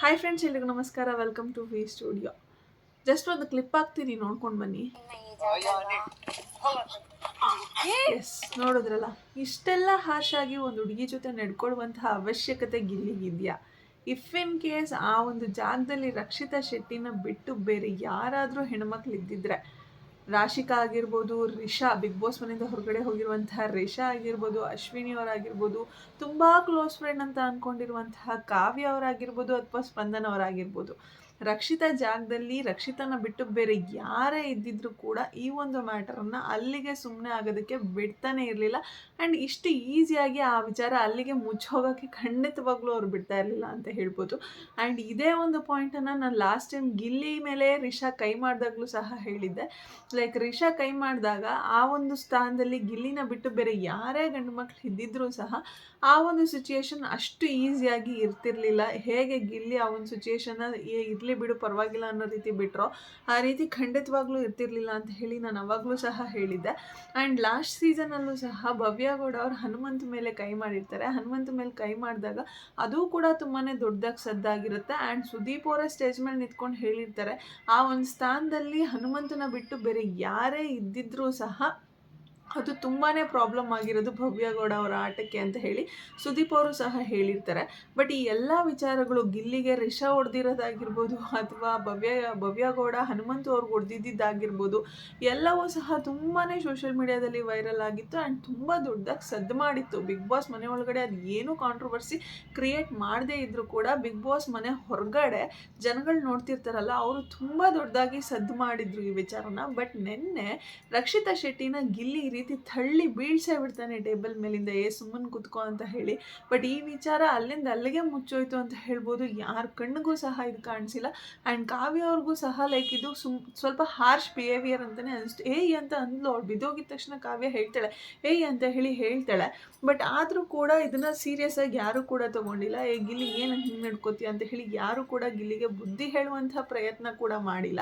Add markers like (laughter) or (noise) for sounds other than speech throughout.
Hi friends ಎಲ್ರಿಗೂ ನಮಸ್ಕಾರ. Welcome to V studio just ಒಂದು ಕ್ಲಿಪ್ ಹಾಕ್ತೀನಿ, ನೋಡ್ಕೊಂಡು ಬನ್ನಿ. ಎಸ್ ನೋಡಿದ್ರಲ್ಲ? ಇಷ್ಟೆಲ್ಲ ಹಾಶಾಗಿ ಒಂದು ಹುಡುಗಿ ಜೊತೆ ನಡ್ಕೊಳ್ಳುವಂತಹ ಅವಶ್ಯಕತೆ ಗಿಲ್ಲಿಗಿದೆಯಾ ಇಫ್ ಇನ್ ಕೇಸ್ ಆ ಒಂದು ಜಾಗದಲ್ಲಿ ರಕ್ಷಿತಾ ಶೆಟ್ಟಿನ ಬಿಟ್ಟು ಬೇರೆ ಯಾರಾದರೂ ಹೆಣ್ಮಕ್ಳು ಇದ್ದಿದ್ರೆ ರಾಶಿಕಾ ಆಗಿರ್ಬೋದು, ರಿಷಾ ಬಿಗ್ ಬಾಸ್ ಮನೆಯಿಂದ ಹೊರಗಡೆ ಹೋಗಿರುವಂತಹ ರಿಷಾ ಆಗಿರ್ಬೋದು, ಅಶ್ವಿನಿ ಅವರಾಗಿರ್ಬೋದು, ತುಂಬ ಕ್ಲೋಸ್ ಫ್ರೆಂಡ್ ಅಂತ ಅಂದ್ಕೊಂಡಿರುವಂತಹ ಕಾವ್ಯ ಅವರಾಗಿರ್ಬೋದು ಅಥವಾ ಸ್ಪಂದನ ಅವರಾಗಿರ್ಬೋದು. ರಕ್ಷಿತಾ ಜಾಗದಲ್ಲಿ ರಕ್ಷಿತನ ಬಿಟ್ಟು ಬೇರೆ ಯಾರೇ ಇದ್ದಿದ್ರು ಕೂಡ ಈ ಒಂದು ಮ್ಯಾಟರನ್ನು ಅಲ್ಲಿಗೆ ಸುಮ್ಮನೆ ಆಗೋದಕ್ಕೆ ಬಿಡ್ತಾನೆ ಇರಲಿಲ್ಲ. ಆ್ಯಂಡ್ ಇಷ್ಟು ಈಸಿಯಾಗಿ ಆ ವಿಚಾರ ಅಲ್ಲಿಗೆ ಮುಚ್ಚೋಗೋಕ್ಕೆ ಖಂಡಿತವಾಗ್ಲೂ ಅವ್ರು ಬಿಡ್ತಾ ಇರಲಿಲ್ಲ ಅಂತ ಹೇಳ್ಬೋದು. ಆ್ಯಂಡ್ ಇದೇ ಒಂದು ಪಾಯಿಂಟನ್ನು ನಾನು ಲಾಸ್ಟ್ ಟೈಮ್ ಗಿಲ್ಲಿ ಮೇಲೆ ರಿಷಾ ಕೈ ಮಾಡಿದಾಗಲೂ ಸಹ ಹೇಳಿದ್ದೆ. ಲೈಕ್ ರಿಷಾ ಕೈ ಮಾಡಿದಾಗ ಆ ಒಂದು ಸ್ಥಾನದಲ್ಲಿ ಗಿಲ್ಲಿನ ಬಿಟ್ಟು ಬೇರೆ ಯಾರೇ ಗಂಡು ಮಕ್ಳು ಇದ್ದಿದ್ರೂ ಸಹ ಆ ಒಂದು ಸಿಚುಯೇಷನ್ ಅಷ್ಟು ಈಸಿಯಾಗಿ ಇರ್ತಿರ್ಲಿಲ್ಲ. ಹೇಗೆ ಗಿಲ್ಲಿ ಆ ಒಂದು ಸಿಚುಯೇಷನ್ನ ಇರಲಿ ಬಿಡು, ಪರವಾಗಿಲ್ಲ ಅನ್ನೋ ರೀತಿ ಬಿಟ್ಟರು ಆ ರೀತಿ ಖಂಡಿತವಾಗ್ಲೂ ಇರ್ತಿರ್ಲಿಲ್ಲ ಅಂತ ಹೇಳಿ ನಾನು ಅವಾಗಲೂ ಸಹ ಹೇಳಿದ್ದೆ. ಆ್ಯಂಡ್ ಲಾಸ್ಟ್ ಸೀಸನಲ್ಲೂ ಸಹ ಭವ್ಯಗೌಡ ಅವ್ರು ಹನುಮಂತ ಮೇಲೆ ಕೈ ಮಾಡಿರ್ತಾರೆ. ಹನುಮಂತ ಮೇಲೆ ಕೈ ಮಾಡಿದಾಗ ಅದು ಕೂಡ ತುಂಬಾ ದೊಡ್ಡದಾಗಿ ಸದ್ದಾಗಿರುತ್ತೆ. ಆ್ಯಂಡ್ ಸುದೀಪ್ ಅವರ ಸ್ಟೇಜ್ ಮೇಲೆ ನಿಂತ್ಕೊಂಡು ಹೇಳಿರ್ತಾರೆ, ಆ ಒಂದು ಸ್ಥಾನದಲ್ಲಿ ಹನುಮಂತನ ಬಿಟ್ಟು ಬೇರೆ ಯಾರೇ ಇದ್ದಿದ್ರೂ ಸಹ ಅದು ತುಂಬಾ ಪ್ರಾಬ್ಲಮ್ ಆಗಿರೋದು ಭವ್ಯಗೌಡ ಅವರ ಆಟಕ್ಕೆ ಅಂತ ಹೇಳಿ. ಸುದೀಪ್ ಅವರು ಸಹ ಹೇಳಿರ್ತಾರೆ. ಬಟ್ ಈ ಎಲ್ಲ ವಿಚಾರಗಳು ಗಿಲ್ಲಿಗೆ ರಿಷ ಹೊಡೆದಿರೋದಾಗಿರ್ಬೋದು ಅಥವಾ ಭವ್ಯ ಭವ್ಯಗೌಡ ಹನುಮಂತು ಅವ್ರಿಗೆ ಹೊಡೆದಿದ್ದಾಗಿರ್ಬೋದು ಎಲ್ಲವೂ ಸಹ ತುಂಬಾ ಸೋಷಿಯಲ್ ಮೀಡಿಯಾದಲ್ಲಿ ವೈರಲ್ ಆಗಿತ್ತು ಆ್ಯಂಡ್ ತುಂಬ ದೊಡ್ಡದಾಗಿ ಸದ್ದು ಮಾಡಿತ್ತು. ಬಿಗ್ ಬಾಸ್ ಮನೆ ಒಳಗಡೆ ಅದು ಏನೂ ಕಾಂಟ್ರವರ್ಸಿ ಕ್ರಿಯೇಟ್ ಮಾಡದೇ ಇದ್ದರೂ ಕೂಡ ಬಿಗ್ ಬಾಸ್ ಮನೆ ಹೊರಗಡೆ ಜನಗಳು ನೋಡ್ತಿರ್ತಾರಲ್ಲ, ಅವರು ತುಂಬ ದೊಡ್ಡದಾಗಿ ಸದ್ದು ಮಾಡಿದ್ರು ಈ ವಿಚಾರನ. ಬಟ್ ನಿನ್ನೆ ರಕ್ಷಿತಾ ಶೆಟ್ಟಿನ ಗಿಲ್ಲಿ ಈ ತಳ್ಳಿ ಬೀಳ್ಸೇ ಬಿಡ್ತಾನೆ ಟೇಬಲ್ ಮೇಲಿಂದ, ಏ, ಸುಮ್ಮನೆ ಕುತ್ಕೋ ಅಂತ ಹೇಳಿ. ಬಟ್ ಈ ವಿಚಾರ ಅಲ್ಲಿಂದ ಅಲ್ಲಿಗೆ ಮುಚ್ಚೋಯ್ತು ಅಂತ ಹೇಳ್ಬೋದು. ಯಾರ ಕಣ್ಣಿಗೂ ಸಹ ಇದು ಕಾಣಿಸಿಲ್ಲ. ಆ್ಯಂಡ್ ಕಾವ್ಯ ಅವ್ರಿಗೂ ಸಹ ಲೈಕ್ ಇದು ಸುಮ್, ಸ್ವಲ್ಪ ಹಾರ್ಶ್ ಬಿಹೇವಿಯರ್ ಅಂತಲೇ ಅನಿಸ್ತು. ಏಯ್ ಅಂತ ಅಂದ್ಲು, ಅವ್ಳು ಬಿದ್ದೋಗಿದ ತಕ್ಷಣ ಕಾವ್ಯ ಹೇಳ್ತಾಳೆ. ಏಯ್ ಅಂತ ಹೇಳಿ ಹೇಳ್ತಾಳೆ. ಬಟ್ ಆದರೂ ಕೂಡ ಇದನ್ನು ಸೀರಿಯಸ್ ಆಗಿ ಯಾರೂ ಕೂಡ ತಗೊಂಡಿಲ್ಲ. ಏ, ಗಿಲ್ಲಿ, ಏನು ಹಿಂಗೆ ನಡ್ಕೋತೀಯ? ಅಂತ ಹೇಳಿ ಯಾರೂ ಕೂಡ ಗಿಲ್ಲಿಗೆ ಬುದ್ಧಿ ಹೇಳುವಂಥ ಪ್ರಯತ್ನ ಕೂಡ ಮಾಡಿಲ್ಲ.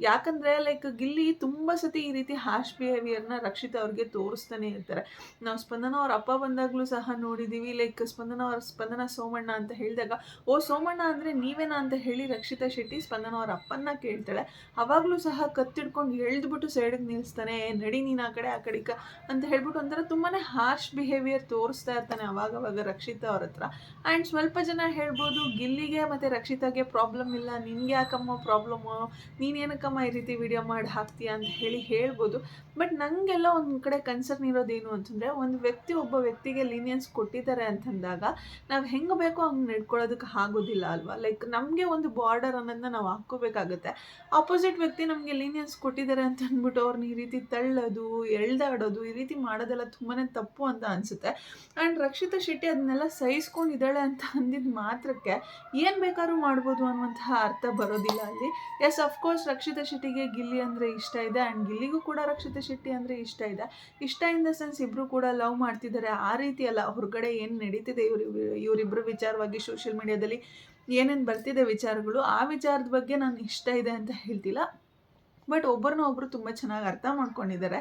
ಯಾಕಂದರೆ ಲೈಕ್ ಗಿಲ್ಲಿ ತುಂಬ ಸತಿ ಈ ರೀತಿ ಹಾರ್ಶ್ ಬಿಹೇವಿಯರ್ನ ರಕ್ಷಿತ್ ಅವ್ರಿಗೆ ತೋರಿಸ್ತಾನೆ ಇರ್ತಾರೆ. ನಾವು ಸ್ಪಂದನ ಅವ್ರ ಅಪ್ಪ ಬಂದಾಗಲೂ ಸಹ ನೋಡಿದ್ದೀವಿ ಲೈಕ್ ಸ್ಪಂದನ ಅವ್ರ ಸ್ಪಂದನ ಸೋಮಣ್ಣ ಅಂತ ಹೇಳಿದಾಗ ಓ ಸೋಮಣ್ಣ ಅಂದರೆ ನೀವೇನಾ ಅಂತ ಹೇಳಿ ರಕ್ಷಿತಾ ಶೆಟ್ಟಿ ಸ್ಪಂದನ ಅವ್ರ ಅಪ್ಪನ್ನ ಕೇಳ್ತಾಳೆ. ಅವಾಗಲೂ ಸಹ ಕತ್ತಿಡ್ಕೊಂಡು ಎಳ್ದ್ಬಿಟ್ಟು ಸೈಡಿಗೆ ನಿಲ್ಲಿಸ್ತಾನೆ "ಏ, ನಡಿ ನೀನು ಆ ಕಡೆ ಆ ಕಡೆಗೆ ಅಂತ ಹೇಳ್ಬಿಟ್ಟು ಒಂಥರ ತುಂಬಾ ಹಾರ್ಶ್ ಬಿಹೇವಿಯರ್ ತೋರಿಸ್ತಾ ಇರ್ತಾನೆ ಅವಾಗವಾಗ ರಕ್ಷಿತಾ ಅವ್ರ ಹತ್ರ. ಆ್ಯಂಡ್ ಸ್ವಲ್ಪ ಜನ ಹೇಳ್ಬೋದು ಗಿಲ್ಲಿಗೆ ಮತ್ತು ರಕ್ಷಿತಾಗೆ ಪ್ರಾಬ್ಲಮ್ ಇಲ್ಲ ನಿನ್ಗೆ ಯಾಕಮ್ಮ ಪ್ರಾಬ್ಲಮ್ಮು ನೀನು ಏನಕ್ಕಮ್ಮ ಈ ರೀತಿ ವಿಡಿಯೋ ಮಾಡಿ ಹಾಕ್ತೀಯ ಅಂತ ಹೇಳಿ ಹೇಳ್ಬೋದು. ಬಟ್ ನನಗೆಲ್ಲ ಒಂದು ಕಡೆ ಕನ್ಸರ್ನ್ ಇರೋದೇನು ಅಂತಂದರೆ ಒಂದು ವ್ಯಕ್ತಿ ಒಬ್ಬ ವ್ಯಕ್ತಿಗೆ ಲೀನಿಯನ್ಸ್ ಕೊಟ್ಟಿದ್ದಾರೆ ಅಂತಂದಾಗ ನಾವು ಹೆಂಗೆ ಬೇಕೋ ಹಂಗೆ ನಡ್ಕೊಳ್ಳೋದಕ್ಕೆ ಆಗೋದಿಲ್ಲ ಅಲ್ವಾ? ಲೈಕ್ ನಮಗೆ ಒಂದು ಬಾರ್ಡರ್ ಅನ್ನೋದನ್ನ ನಾವು ಹಾಕ್ಕೋಬೇಕಾಗುತ್ತೆ. ಆಪೋಸಿಟ್ ವ್ಯಕ್ತಿ ನಮಗೆ ಲೀನಿಯನ್ಸ್ ಕೊಟ್ಟಿದ್ದಾರೆ ಅಂತ ಅಂದ್ಬಿಟ್ಟು ಅವ್ರನ್ನ ಈ ರೀತಿ ತಳ್ಳೋದು, ಎಳ್ದಾಡೋದು, ಈ ರೀತಿ ಮಾಡೋದೆಲ್ಲ ತುಂಬಾ ತಪ್ಪು ಅಂತ ಅನಿಸುತ್ತೆ. ಆ್ಯಂಡ್ ರಕ್ಷಿತಾ ಶೆಟ್ಟಿ ಅದನ್ನೆಲ್ಲ ಸಹಿಸ್ಕೊಂಡಿದ್ದಾಳೆ ಅಂತ ಅಂದಿದ್ದು ಮಾತ್ರಕ್ಕೆ ಏನು ಬೇಕಾದ್ರೂ ಮಾಡ್ಬೋದು ಅನ್ನುವಂತಹ ಅರ್ಥ ಬರೋದಿಲ್ಲ ಅಲ್ಲಿ. ಎಸ್ ಅಫ್ಕೋರ್ಸ್ ರಕ್ಷಿತಾ ಶೆಟ್ಟಿಗೆ ಗಿಲ್ಲಿ ಅಂದರೆ ಇಷ್ಟ ಇದೆ ಆ್ಯಂಡ್ ಗಿಲ್ಲಿಗೂ ಕೂಡ ರಕ್ಷಿತಾ ಶೆಟ್ಟಿ ಅಂದರೆ ಇಷ್ಟ ಇದೆ. ಇಷ್ಟ ಇನ್ ದ ಸೆನ್ಸ್ ಇಬ್ಬರು ಕೂಡ ಲವ್ ಮಾಡ್ತಿದ್ದಾರೆ. ಆ ರೀತಿ ಅಲ್ಲ, ಹೊರಗಡೆ ಏನು ನಡೀತಿದೆ ಇವರು ಇವರಿಬ್ಬರು ವಿಚಾರವಾಗಿ ಸೋಷಿಯಲ್ ಮೀಡಿಯಾದಲ್ಲಿ ಏನೇನು ಬರ್ತಿದೆ ವಿಚಾರಗಳು, ಆ ವಿಚಾರದ ಬಗ್ಗೆ ನಾನು ಇಷ್ಟ ಇದೆ ಅಂತ ಹೇಳ್ತಿಲ್ಲ. ಬಟ್ ಒಬ್ಬರನ್ನ ಒಬ್ಬರು ತುಂಬ ಚೆನ್ನಾಗಿ ಅರ್ಥ ಮಾಡ್ಕೊಂಡಿದ್ದಾರೆ.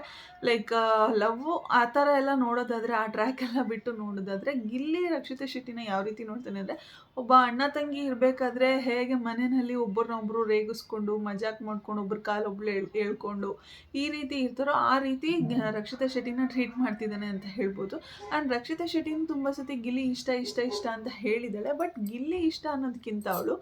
ಲೈಕ್ ಲವ್ ಆ ಥರ ಎಲ್ಲ ನೋಡೋದಾದರೆ, ಆ ಟ್ರ್ಯಾಕ್ ಎಲ್ಲ ಬಿಟ್ಟು ನೋಡೋದಾದರೆ, ಗಿಲ್ಲಿ ರಕ್ಷಿತಾ ಶೆಟ್ಟಿನ ಯಾವ ರೀತಿ ನೋಡ್ತಾನೆ ಅಂದರೆ, ಒಬ್ಬ ಅಣ್ಣ ತಂಗಿ ಇರಬೇಕಾದ್ರೆ ಹೇಗೆ ಮನೆಯಲ್ಲಿ ಒಬ್ಬರನ್ನೊಬ್ಬರು ರೇಗಿಸ್ಕೊಂಡು, ಮಜಾಕ್ ಮಾಡ್ಕೊಂಡು ಒಬ್ಬರು ಕಾಲು ಒಬ್ಬಳು ಹೇಳ್ಕೊಂಡು ಈ ರೀತಿ ಇರ್ತಾರೋ ಆ ರೀತಿ ರಕ್ಷಿತಾ ಶೆಟ್ಟಿನ ಟ್ರೀಟ್ ಮಾಡ್ತಿದ್ದಾನೆ ಅಂತ ಹೇಳ್ಬೋದು. ಆ್ಯಂಡ್ ರಕ್ಷಿತಾ ಶೆಟ್ಟಿನ ತುಂಬ ಸತಿ ಗಿಲ್ಲಿ ಇಷ್ಟ ಇಷ್ಟ ಇಷ್ಟ ಅಂತ ಹೇಳಿದ್ದಾಳೆ. ಬಟ್ ಗಿಲ್ಲಿ ಇಷ್ಟ ಅನ್ನೋದಕ್ಕಿಂತ ಅವಳು,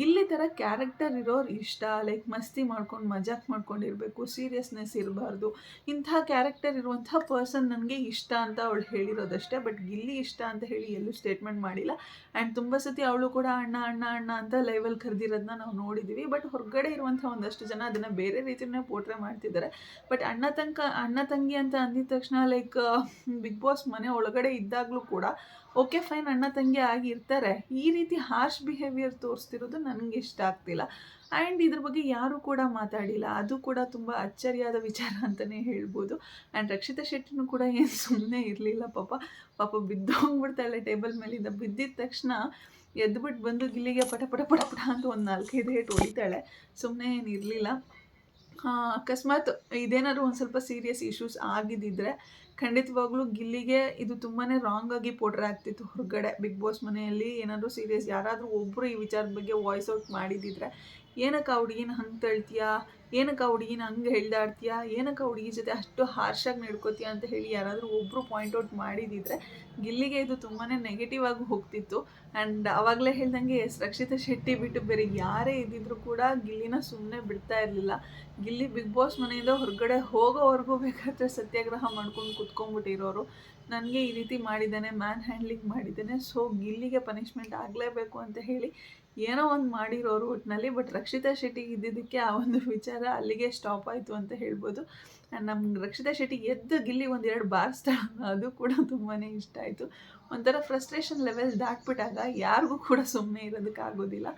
ಗಿಲ್ಲಿ ಥರ ಕ್ಯಾರೆಕ್ಟರ್ ಇರೋರು ಇಷ್ಟ. ಲೈಕ್ ಮಸ್ತಿ ಮಾಡ್ಕೊಂಡು ಮಜಾಕ್ ಮಾಡ್ಕೊಂಡಿರ್ಬೇಕು ಸೀರಿಯಸ್ನೆಸ್ ಇರಬಾರ್ದು. ಇಂಥ ಕ್ಯಾರೆಕ್ಟರ್ ಇರುವಂಥ ಪರ್ಸನ್ ನನಗೆ ಇಷ್ಟ ಅಂತ ಅವಳು ಹೇಳಿರೋದಷ್ಟೇ ಬಟ್ ಗಿಲ್ಲಿ ಇಷ್ಟ ಅಂತ ಹೇಳಿ ಎಲ್ಲೂ ಸ್ಟೇಟ್ಮೆಂಟ್ ಮಾಡಿಲ್ಲ. ಆ್ಯಂಡ್ ತುಂಬ ಸತಿ ಅವಳು ಕೂಡ ಅಣ್ಣ ಅಣ್ಣ ಅಣ್ಣ ಅಂತ ಲೈವಲ್ಲಿ ಕರೆದಿರೋದನ್ನ ನಾವು ನೋಡಿದ್ದೀವಿ ಬಟ್ ಹೊರಗಡೆ ಇರುವಂಥ ಒಂದಷ್ಟು ಜನ ಅದನ್ನು ಬೇರೆ ರೀತಿಯೇ ಪೋಟ್ರೆ ಮಾಡ್ತಿದ್ದಾರೆ. ಬಟ್ ಅಣ್ಣ ತಂಕ ಅಣ್ಣ ತಂಗಿ ಅಂತ ಅಂದಿದ ತಕ್ಷಣ ಲೈಕ್ ಬಿಗ್ ಬಾಸ್ ಮನೆ ಒಳಗಡೆ ಇದ್ದಾಗಲೂ ಕೂಡ ಓಕೆ ಫೈನ್, ಅಣ್ಣ ತಂಗಿ ಆಗಿರ್ತಾರೆ. ಈ ರೀತಿ ಹಾರ್ಷ್ ಬಿಹೇವಿಯರ್ ತೋರಿಸ್ತಿರೋದು ನನಗೆ ಇಷ್ಟ ಆಗ್ತಿಲ್ಲ. ಆ್ಯಂಡ್ ಇದ್ರ ಬಗ್ಗೆ ಯಾರೂ ಕೂಡ ಮಾತಾಡಿಲ್ಲ. ಅದು ಕೂಡ ತುಂಬ ಅಚ್ಚರಿಯಾದ ವಿಚಾರ ಅಂತಲೇ ಹೇಳ್ಬೋದು. ಆ್ಯಂಡ್ ರಕ್ಷಿತಾ ಶೆಟ್ಟಿನೂ ಕೂಡ ಏನು ಸುಮ್ಮನೆ ಇರಲಿಲ್ಲ ಪಾಪ. ಪಾಪ ಬಿದ್ದೋಗ್ಬಿಡ್ತಾಳೆ ಟೇಬಲ್ ಮೇಲಿಂದ. ಬಿದ್ದಿದ ತಕ್ಷಣ ಎದ್ಬಿಟ್ಟು ಬಂದು ಗಿಲ್ಲಿಗೆ ಪಟ ಪಟ ಪಟ ಪಟ ಅಂತ ಒಂದು ನಾಲ್ಕೈದು ಏಟು ಹೊಡಿತಾಳೆ. ಸುಮ್ಮನೆ ಏನು ಇರಲಿಲ್ಲ. ಅಕಸ್ಮಾತ್ ಇದೇನಾದ್ರು ಒಂದು ಸ್ವಲ್ಪ ಸೀರಿಯಸ್ ಇಶ್ಯೂಸ್ ಆಗಿದ್ದಿದ್ರೆ ಖಂಡಿತವಾಗ್ಲೂ ಗಿಲ್ಲಿಗೆ ಇದು ತುಂಬಾ ರಾಂಗ್ ಆಗಿ ಪೋಟ್ರೆ ಆಗ್ತಿತ್ತು ಹೊರಗಡೆ. ಬಿಗ್ ಬಾಸ್ ಮನೆಯಲ್ಲಿ ಏನಾದರೂ ಸೀರಿಯಸ್ ಯಾರಾದರೂ ಒಬ್ಬರು ಈ ವಿಚಾರದ ಬಗ್ಗೆ ವಾಯ್ಸ್ ಔಟ್ ಮಾಡಿದಿದ್ರೆ ಏನಕ್ಕೆ ಆ ಹುಡುಗಿನ ಹಂಗೆ ತಳ್ತೀಯ? ಏನಕ್ಕೆ ಆ ಹುಡುಗಿನ ಹಂಗೆ ಹೇಳ್ದಾಡ್ತೀಯಾ? ಏನಕ್ಕೆ ಆ ಹುಡುಗಿ ಜೊತೆ ಅಷ್ಟು ಹಾರ್ಷಾಗಿ ನಡ್ಕೋತೀಯ ಅಂತ ಹೇಳಿ ಯಾರಾದರೂ ಒಬ್ಬರು ಪಾಯಿಂಟ್ ಔಟ್ ಮಾಡಿದಿದ್ರೆ ಗಿಲ್ಲಿಗೆ ಇದು ತುಂಬಾ ನೆಗೆಟಿವ್ ಆಗಿ ಹೋಗ್ತಿತ್ತು. ಆ್ಯಂಡ್ ಆವಾಗಲೇ ಹೇಳ್ದಂಗೆ ರಕ್ಷಿತಾ ಶೆಟ್ಟಿ ಬಿಟ್ಟು ಬೇರೆ ಯಾರೇ ಇದ್ದಿದ್ರು ಕೂಡ ಗಿಲ್ಲಿನ ಸುಮ್ಮನೆ ಬಿಡ್ತಾ ಇರಲಿಲ್ಲ. ಗಿಲ್ಲಿ ಬಿಗ್ ಬಾಸ್ ಮನೆಯಿಂದ ಹೊರಗಡೆ ಹೋಗೋವರೆಗೂ ಬೇಕಾದರೆ ಸತ್ಯಾಗ್ರಹ ಮಾಡ್ಕೊಂಡು ಕುತ್ಕೊಂಡ್ಬಿಟ್ಟಿರೋರು. ನನಗೆ ಈ ರೀತಿ ಮಾಡಿದ್ದಾನೆ ಮ್ಯಾನ್ ಹ್ಯಾಂಡ್ಲಿಂಗ್ ಮಾಡಿದ್ದಾನೆ. ಸೊ ಗಿಲ್ಲಿಗೆ ಪನಿಷ್ಮೆಂಟ್ ಆಗಲೇಬೇಕು ಅಂತ ಹೇಳಿ ಏನೋ ಒಂದು ಮಾಡಿರೋರು ಒಟ್ಟಿನಲ್ಲಿ ಬಟ್ ರಕ್ಷಿತಾ ಶೆಟ್ಟಿ ಇದ್ದಿದ್ದಕ್ಕೆ ಆ ಒಂದು ವಿಚಾರ ಅಲ್ಲಿಗೆ ಸ್ಟಾಪ್ ಆಯಿತು ಅಂತ ಹೇಳ್ಬೋದು. ನಮ್ಮ ರಕ್ಷಿತಾ ಶೆಟ್ಟಿ ಎದ್ದು ಗಿಲ್ಲಿ ಒಂದೆರಡು ಬಾರಿಸ್ತಾ ಅದು ಕೂಡ ತುಂಬಾ ಇಷ್ಟ ಆಯಿತು. ಒಂಥರ ಫ್ರಸ್ಟ್ರೇಷನ್ ಲೆವೆಲ್ ದಾಟ್ಬಿಟ್ಟಾಗ ಯಾರಿಗೂ ಕೂಡ ಸುಮ್ಮನೆ ಇರೋದಕ್ಕಾಗೋದಿಲ್ಲ.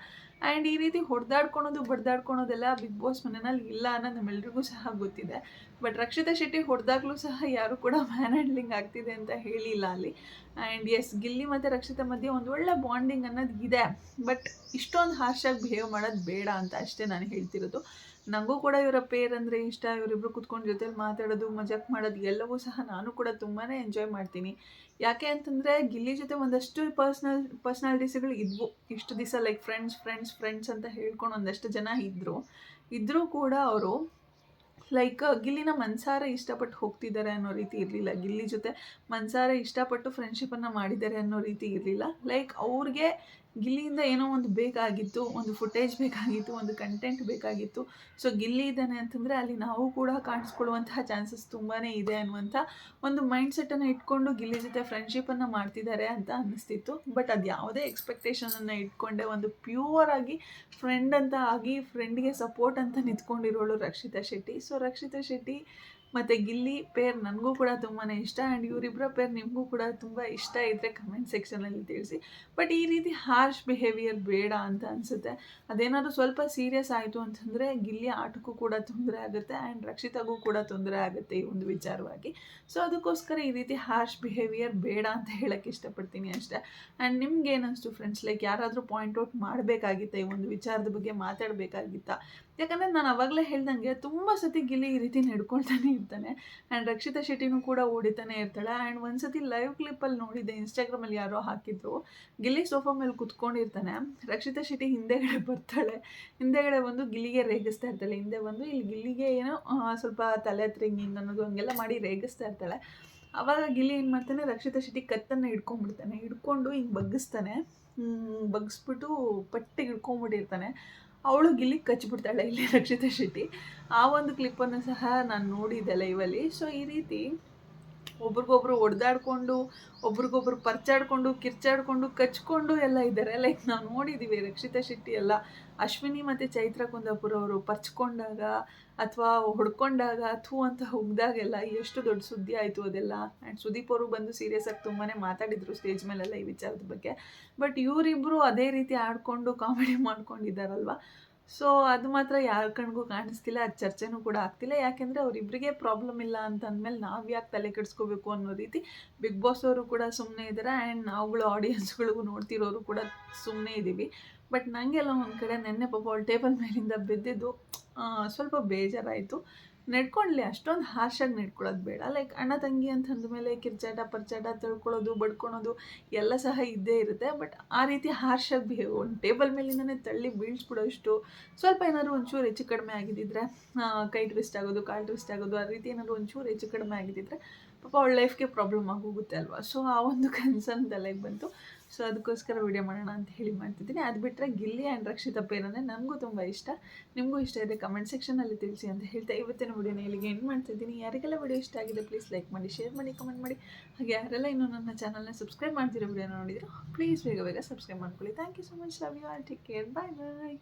ಆ್ಯಂಡ್ ಈ ರೀತಿ ಹೊಡೆದಾಡ್ಕೊಳೋದು, ಬಡ್ದಾಡ್ಕೊಳೋದೆಲ್ಲ ಬಿಗ್ ಬಾಸ್ ಮನೆಯಲ್ಲಿ ಇಲ್ಲ ಅನ್ನೋದು ನಮ್ಮೆಲ್ರಿಗೂ ಸಹ ಗೊತ್ತಿದೆ. ಬಟ್ ರಕ್ಷಿತಾ ಶೆಟ್ಟಿ ಹೊಡೆದಾಗ್ಲೂ ಸಹ ಯಾರು ಕೂಡ ಮ್ಯಾನ್ ಹ್ಯಾಂಡ್ಲಿಂಗ್ ಆಗ್ತಿದೆ ಅಂತ ಹೇಳಿಲ್ಲ ಅಲ್ಲಿ. ಆ್ಯಂಡ್ ಎಸ್ ಗಿಲ್ಲಿ ಮತ್ತು ರಕ್ಷಿತಾ ಮಧ್ಯೆ ಒಂದು ಒಳ್ಳೆ ಬಾಂಡಿಂಗ್ ಅನ್ನೋದು ಇದೆ. ಬಟ್ ಇಷ್ಟೊಂದು ಹಾರ್ಷಾಗಿ ಬಿಹೇವ್ ಮಾಡೋದು ಬೇಡ ಅಂತ ಅಷ್ಟೇ ನಾನು ಹೇಳ್ತಿರೋದು. ನನಗೂ ಕೂಡ ಇವರ ಪೇರ್ ಅಂದರೆ ಇಷ್ಟ. ಇವರಿಬ್ಬರು ಕುತ್ಕೊಂಡು ಜೊತೆಲಿ ಮಾತಾಡೋದು, ಮಜಾಕ್ ಮಾಡೋದು ಎಲ್ಲವೂ ಸಹ ನಾನು ಕೂಡ ತುಂಬಾ ಎಂಜಾಯ್ ಮಾಡ್ತೀನಿ. ಯಾಕೆ ಅಂತಂದರೆ ಗಿಲ್ಲಿ ಜೊತೆ ಒಂದಷ್ಟು ಪರ್ಸ್ನಲ್ ಪರ್ಸ್ನಾಲಿಟೀಸ್ಗಳು ಇದ್ವು. ಇಷ್ಟು ದಿವಸ ಲೈಕ್ ಫ್ರೆಂಡ್ಸ್ ಫ್ರೆಂಡ್ಸ್ ಫ್ರೆಂಡ್ಸ್ ಅಂತ ಹೇಳ್ಕೊಂಡು ಒಂದಷ್ಟು ಜನ ಇದ್ದರು ಇದ್ದರೂ ಕೂಡ ಅವರು ಲೈಕ್ ಗಿಲ್ಲಿನ ಮನ್ಸಾರ ಇಷ್ಟಪಟ್ಟು ಹೋಗ್ತಿದ್ದಾರೆ ಅನ್ನೋ ರೀತಿ ಇರಲಿಲ್ಲ. ಗಿಲ್ಲಿ ಜೊತೆ ಮನ್ಸಾರ ಇಷ್ಟಪಟ್ಟು ಫ್ರೆಂಡ್ಶಿಪ್ಪನ್ನು ಮಾಡಿದ್ದಾರೆ ಅನ್ನೋ ರೀತಿ ಇರಲಿಲ್ಲ. ಲೈಕ್ ಅವ್ರಿಗೆ ಗಿಲ್ಲಿಯಿಂದ ಏನೋ ಒಂದು ಬೇಕಾಗಿತ್ತು, ಒಂದು ಫುಟೇಜ್ ಬೇಕಾಗಿತ್ತು, ಒಂದು ಕಂಟೆಂಟ್ ಬೇಕಾಗಿತ್ತು. ಸೊ ಗಿಲ್ಲಿ ಇದ್ದಾನೆ ಅಂತಂದರೆ ಅಲ್ಲಿ ನಾವು ಕೂಡ ಕಾಣಿಸ್ಕೊಳ್ಳುವಂತಹ ಚಾನ್ಸಸ್ ತುಂಬಾ ಇದೆ ಅನ್ನುವಂಥ ಒಂದು ಮೈಂಡ್ ಸೆಟ್ಟನ್ನು ಇಟ್ಕೊಂಡು ಗಿಲ್ಲಿ ಜೊತೆ ಫ್ರೆಂಡ್ಶಿಪ್ಪನ್ನು ಮಾಡ್ತಿದ್ದಾರೆ ಅಂತ ಅನ್ನಿಸ್ತಿತ್ತು. ಬಟ್ ಅದು ಯಾವುದೇ ಎಕ್ಸ್ಪೆಕ್ಟೇಷನನ್ನು ಇಟ್ಕೊಂಡೆ ಒಂದು ಪ್ಯೂರ್ ಆಗಿ ಫ್ರೆಂಡ್ ಅಂತ ಆಗಿ ಫ್ರೆಂಡ್ಗೆ ಸಪೋರ್ಟ್ ಅಂತ ನಿಂತ್ಕೊಂಡಿರೋಳು ರಕ್ಷಿತಾ ಶೆಟ್ಟಿ. ಸೊ ರಕ್ಷಿತಾ ಶೆಟ್ಟಿ ಮತ್ತು ಗಿಲ್ಲಿ ಪೇರ್ ನನಗೂ ಕೂಡ ತುಂಬಾ ಇಷ್ಟ. ಆ್ಯಂಡ್ ಇವರಿಬ್ಬರ ಪೇರ್ ನಿಮಗೂ ಕೂಡ ತುಂಬ ಇಷ್ಟ ಇದ್ದರೆ ಕಮೆಂಟ್ ಸೆಕ್ಷನಲ್ಲಿ ತಿಳಿಸಿ. ಬಟ್ ಈ ರೀತಿ ಹಾರ್ಶ್ ಬಿಹೇವಿಯರ್ ಬೇಡ ಅಂತ ಅನಿಸುತ್ತೆ. ಅದೇನಾದರೂ ಸ್ವಲ್ಪ ಸೀರಿಯಸ್ ಆಯಿತು ಅಂತಂದರೆ ಗಿಲ್ಲಿ ಆಟಕ್ಕೂ ಕೂಡ ತೊಂದರೆ ಆಗುತ್ತೆ ಆ್ಯಂಡ್ ರಕ್ಷಿತಾಗೂ ಕೂಡ ತೊಂದರೆ ಆಗುತ್ತೆ ಈ ಒಂದು ವಿಚಾರವಾಗಿ. ಸೊ ಅದಕ್ಕೋಸ್ಕರ ಈ ರೀತಿ ಹಾರ್ಶ್ ಬಿಹೇವಿಯರ್ ಬೇಡ ಅಂತ ಹೇಳೋಕ್ಕೆ ಇಷ್ಟಪಡ್ತೀನಿ ಅಷ್ಟೇ. ಆ್ಯಂಡ್ ನಿಮ್ಗೆ ಏನಿಸ್ತು ಫ್ರೆಂಡ್ಸ್ ಲೈಕ್ ಯಾರಾದರೂ ಪಾಯಿಂಟ್ ಔಟ್ ಮಾಡಬೇಕಾಗಿತ್ತ ಈ ಒಂದು ವಿಚಾರದ ಬಗ್ಗೆ ಮಾತಾಡಬೇಕಾಗಿತ್ತಾ? ಯಾಕಂದರೆ ನಾನು ಅವಾಗಲೇ ಹೇಳ್ದಂಗೆ ತುಂಬ ಸತಿ ಗಿಲ್ಲಿ ಈ ರೀತಿ ನಡ್ಕೊಳ್ತಾನೆ ಇರ್ತಾನೆ. ಆ್ಯಂಡ್ ರಕ್ಷಿತಾ ಶೆಟ್ಟಿನೂ ಕೂಡ ಓಡಿತಾನೆ ಇರ್ತಾಳೆ. ಆ್ಯಂಡ್ ಒಂದು ಸತಿ ಲೈವ್ ಕ್ಲಿಪ್ಪಲ್ಲಿ ನೋಡಿದ್ದೆ ಇನ್ಸ್ಟಾಗ್ರಾಮಲ್ಲಿ ಯಾರೋ ಹಾಕಿದ್ರು. ಗಿಲ್ಲಿ ಸೋಫಾ ಮೇಲೆ ಕುತ್ಕೊಂಡಿರ್ತಾನೆ. ರಕ್ಷಿತಾ ಶೆಟ್ಟಿ ಹಿಂದೆಗಡೆ ಬರ್ತಾಳೆ. ಹಿಂದೆಗಡೆ ಬಂದು ಗಿಲ್ಲಿಗೆ ರೇಗಿಸ್ತಾ ಇರ್ತಾಳೆ. ಹಿಂದೆ ಬಂದು ಇಲ್ಲಿ ಗಿಲ್ಲಿಗೆ ಏನೋ ಸ್ವಲ್ಪ ತಲೆ ಹಿಂಗೆ ಅನ್ನೋದು ಹಂಗೆಲ್ಲ ಮಾಡಿ ರೇಗಿಸ್ತಾ ಇರ್ತಾಳೆ. ಅವಾಗ ಗಿಲ್ಲಿ ಏನು ಮಾಡ್ತಾನೆ, ರಕ್ಷಿತಾ ಶೆಟ್ಟಿ ಕತ್ತನ್ನು ಹಿಡ್ಕೊಂಡ್ಬಿಡ್ತಾನೆ. ಹಿಡ್ಕೊಂಡು ಹಿಂಗೆ ಬಗ್ಗಿಸ್ತಾನೆ. ಬಗ್ಸ್ಬಿಟ್ಟು ಬಗ್ಗಿಸ್ಬಿಟ್ಟು ಪಟ್ಟಿಗೆ ಹಿಡ್ಕೊಂಡ್ಬಿಟ್ಟಿರ್ತಾನೆ. ಅವಳು ಗಿಲ್ಲಿ ಕಚ್ಚಿಬಿಡ್ತಾಳೆ ಇಲ್ಲಿ ರಕ್ಷಿತಾ ಶೆಟ್ಟಿ. ಆ ಒಂದು ಕ್ಲಿಪ್ಪನ್ನು ಸಹ ನಾನು ನೋಡಿದ್ದೆ ಲೈವಲ್ಲಿ ಸೊ ಈ ರೀತಿ ಒಬ್ರಿಗೊಬ್ರು ಒಡೆದಾಡ್ಕೊಂಡು, ಒಬ್ರಿಗೊಬ್ರು ಪರ್ಚಾಡ್ಕೊಂಡು, ಕಿರ್ಚಾಡ್ಕೊಂಡು, ಕಚ್ಕೊಂಡು ಎಲ್ಲ ಇದ್ದಾರೆ ಲೈಕ್ ನಾವು ನೋಡಿದ್ದೀವಿ ರಕ್ಷಿತಾ ಶೆಟ್ಟಿ ಎಲ್ಲ. ಅಶ್ವಿನಿ ಮತ್ತು ಚೈತ್ರ ಕುಂದಾಪುರ ಅವರು ಪರ್ಚ್ಕೊಂಡಾಗ ಅಥವಾ ಹೊಡ್ಕೊಂಡಾಗ ಥೂ ಅಂತ ಹುಗ್ದಾಗೆಲ್ಲ ಎಷ್ಟು ದೊಡ್ಡ ಸುದ್ದಿ ಆಯಿತು ಅದೆಲ್ಲ. ಆ್ಯಂಡ್ ಸುದೀಪ್ ಅವರು ಬಂದು ಸೀರಿಯಸ್ ಆಗಿ ತುಂಬಾ ಮಾತಾಡಿದರು ಸ್ಟೇಜ್ ಮೇಲೆಲ್ಲ ಈ ವಿಚಾರದ ಬಗ್ಗೆ. ಬಟ್ ಇವರಿಬ್ಬರು ಅದೇ ರೀತಿ ಆಡಿಕೊಂಡು ಕಾಮಿಡಿ ಮಾಡ್ಕೊಂಡಿದ್ದಾರಲ್ವ? ಸೊ ಅದು ಮಾತ್ರ ಯಾರ ಕಣ್ಗೂ ಕಾಣಿಸ್ತಿಲ್ಲ, ಅದು ಚರ್ಚೆನೂ ಕೂಡ ಆಗ್ತಿಲ್ಲ. ಯಾಕೆಂದರೆ ಅವರಿಬ್ಬರಿಗೆ ಪ್ರಾಬ್ಲಮ್ ಇಲ್ಲ ಅಂತ ಅಂದಮೇಲೆ ನಾವು ಯಾಕೆ ತಲೆ ಕೆಡಿಸ್ಕೋಬೇಕು ಅನ್ನೋ ರೀತಿ ಬಿಗ್ ಬಾಸ್ ಅವರು ಕೂಡ ಸುಮ್ಮನೆ ಇದ್ದಾರೆ ಆ್ಯಂಡ್ ನಾವುಗಳು ಆಡಿಯನ್ಸ್ಗಳಿಗೂ ನೋಡ್ತಿರೋರು ಕೂಡ ಸುಮ್ಮನೆ ಇದ್ದೀವಿ ಬಟ್ ನನಗೆಲ್ಲ ಒಂದು ಕಡೆ ನೆನ್ನೆ ಪಾಪ ಅವಳು ಟೇಬಲ್ ಮೇಲಿಂದ ಬಿದ್ದಿದ್ದು ಸ್ವಲ್ಪ ಬೇಜಾರಾಯಿತು. ನಡ್ಕೊಳ್ಳಿ, ಅಷ್ಟೊಂದು ಹಾರ್ಷಾಗಿ ನಡ್ಕೊಳ್ಳೋದು ಬೇಡ. ಲೈಕ್ ಅಣ್ಣ ತಂಗಿ ಅಂತ ಅಂದಮೇಲೆ ಕಿರ್ಚಾಟ, ಪರ್ಚಾಟ, ತಿಳ್ಕೊಳ್ಳೋದು, ಬಡ್ಕೊಳೋದು ಎಲ್ಲ ಸಹ ಇದ್ದೇ ಇರುತ್ತೆ. ಬಟ್ ಆ ರೀತಿ ಹಾರ್ಷಾಗಿ ಬಿಹೇವ್ ಒಂದು ಟೇಬಲ್ ಮೇಲಿಂದನೇ ತಳ್ಳಿ ಬೀಳ್ಸ್ಬಿಡೋಷ್ಟು ಸ್ವಲ್ಪ ಏನಾದ್ರು ಒಂಚೂರು ಹೆಚ್ಚು ಕಡಿಮೆ ಆಗಿದ್ದಿದ್ರೆ ಕೈ ಟ್ವಿಸ್ಟ್ ಆಗೋದು, ಕಾಲು ಟ್ವಿಸ್ಟ್ ಆಗೋದು, ಆ ರೀತಿ ಏನಾದ್ರು ಒಂಚೂರು ಹೆಚ್ಚು ಕಡಿಮೆ ಆಗಿದ್ದಿದ್ರೆ ಪಾಪ ಅವಳ ಲೈಫ್ಗೆ ಪ್ರಾಬ್ಲಮ್ ಆಗೋಗುತ್ತೆ ಅಲ್ವಾ? ಸೊ ಆ ಒಂದು (laughs) ಕನ್ಸರ್ನ್ ತಲೆಗೆ ಬಂತು. ಸೊ ಅದಕ್ಕೋಸ್ಕರ ವಿಡಿಯೋ ಮಾಡೋಣ ಅಂತ ಹೇಳಿ ಮಾಡ್ತಿದ್ದೀನಿ. ಅದು ಬಿಟ್ಟರೆ ಗಿಲ್ಲಿ ಆ್ಯಂಡ್ ರಕ್ಷಿತಾ ಪೇರ್ ಅಂದರೆ ನನಗೂ ತುಂಬ ಇಷ್ಟ. ನಿಮಗೂ ಇಷ್ಟ ಇದೆ ಕಮೆಂಟ್ ಸೆಕ್ಷನಲ್ಲಿ ತಿಳಿಸಿ ಅಂತ ಹೇಳ್ತಾ ಇವತ್ತಿನ ವಿಡಿಯೋನ ಇಲ್ಲಿಗೆ ಎಂಡ್ ಮಾಡ್ತಿದ್ದೀನಿ ಯಾರಿಗೆಲ್ಲ ವಿಡಿಯೋ ಇಷ್ಟ ಆಗಿದೆ ಪ್ಲೀಸ್ ಲೈಕ್ ಮಾಡಿ ಶೇರ್ ಮಾಡಿ ಕಮೆಂಟ್ ಮಾಡಿ. ಹಾಗೆ ಯಾರೆಲ್ಲ ಇನ್ನೂ ನನ್ನ ಚಾನಲ್ನ ಸಬ್ಸ್ಕ್ರೈಬ್ ಮಾಡ್ತಿರೋ ವಿಡಿಯೋನ ನೋಡಿದ್ರು ಪ್ಲೀಸ್ ಬೇಗ ಬೇಗ ಸಬ್ಸ್ಕ್ರೈಬ್ ಮಾಡ್ಕೊಳ್ಳಿ. Thank you so much love you all take care bye bye